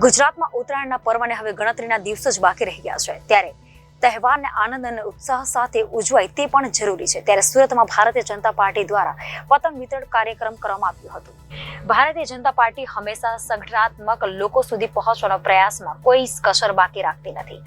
ગુજરાતમાં ઉત્તરાયણના પર્વને હવે ગણતરીના દિવસો જ બાકી રહી ગયા છે. ત્યારે તહેવારને આનંદ અને ઉત્સાહ સાથે ઉજવાય તે પણ જરૂરી છે. ત્યારે સુરતમાં ભારતીય જનતા પાર્ટી દ્વારા પતંગ વિતરણ કાર્યક્રમ કરવામાં આવ્યો હતો. ભારતીય જનતા પાર્ટી હંમેશા સંગઠનાત્મક લોકો સુધી પહોંચવાના પ્રયાસમાં કોઈ કસર બાકી રાખતી નથી.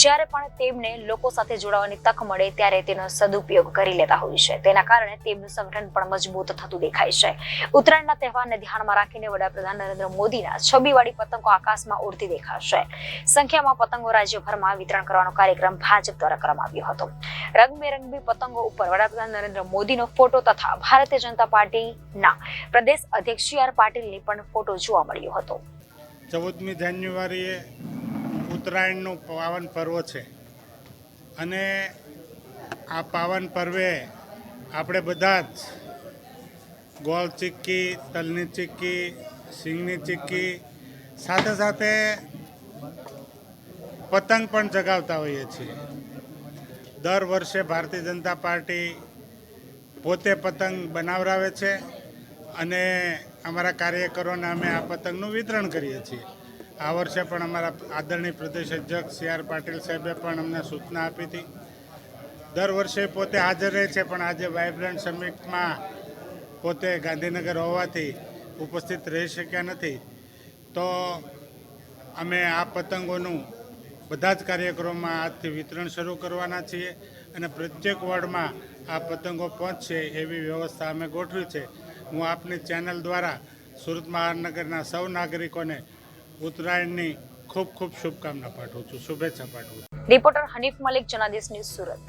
જ્યારે પણ તેમને લોકો સાથે જોડાવાની તક મળે ત્યારે તેનો સદુપયોગ કરી લેતા હોય છે. તેના કારણે તેમનું સંગઠન પણ મજબૂત થતું દેખાય છે. ઉત્તરાયણના તહેવારને ધ્યાનમાં રાખીને વડાપ્રધાન નરેન્દ્ર મોદીના છબીવાળી પતંગો આકાશમાં ઉડતી દેખાશે. સંખ્યામાં પતંગો રાજ્યભરમાં વિતરણ કરવાનો કાર્યક્રમ ભાજપ દ્વારા કરવામાં આવ્યો હતો. રંગબેરંગી પતંગો ઉપર વડાપ્રધાન નરેન્દ્ર મોદીનો ફોટો તથા ભારતીય જનતા પાર્ટીના પ્રદેશ અધ્યક્ષ સી આર પાટીલની પણ ફોટો જોવા મળ્યો હતો. ચૌદમી જાન્યુઆરીએ ઉત્તરાયણનો પાવન પર્વ છે. અને આ પાવન પર્વે આપણે બધા જ ગોળ ચીક્કી, તલની ચીક્કી, સિંગની ચીક્કી સાથે સાથે પતંગ પણ જગાવતા હોઈએ છીએ. દર વર્ષે ભારતીય જનતા પાર્ટી પોતે પતંગ બનાવરાવે છે અને અમારા કાર્યકરોને અમે આ પતંગનું વિતરણ કરીએ છીએ. આ વર્ષે પણ અમારા આદરણીય પ્રદેશ અધ્યક્ષ સી આર પાટીલ સાહેબે પણ અમને સૂચના આપી હતી. દર વર્ષે પોતે હાજર રહે છે, પણ આજે વાઇબ્રન્ટ સમિટમાં પોતે ગાંધીનગર હોવાથી ઉપસ્થિત રહી શક્યા નથી. તો અમે આ પતંગોનું બધા જ કાર્યક્રમોમાં આજથી વિતરણ શરૂ કરવાના છીએ અને પ્રત્યેક વોર્ડમાં આ પતંગો પહોંચશે એવી વ્યવસ્થા અમે ગોઠવી છે. હું આપની ચેનલ દ્વારા સુરત મહાનગરના સૌ નાગરિકોને ઉત્તરાયણની ખૂબ ખૂબ શુભકામના પાઠવું છું. શુભેચ્છા પાઠવું છું. Reporter Hanif Malik, Janadesh news Surat.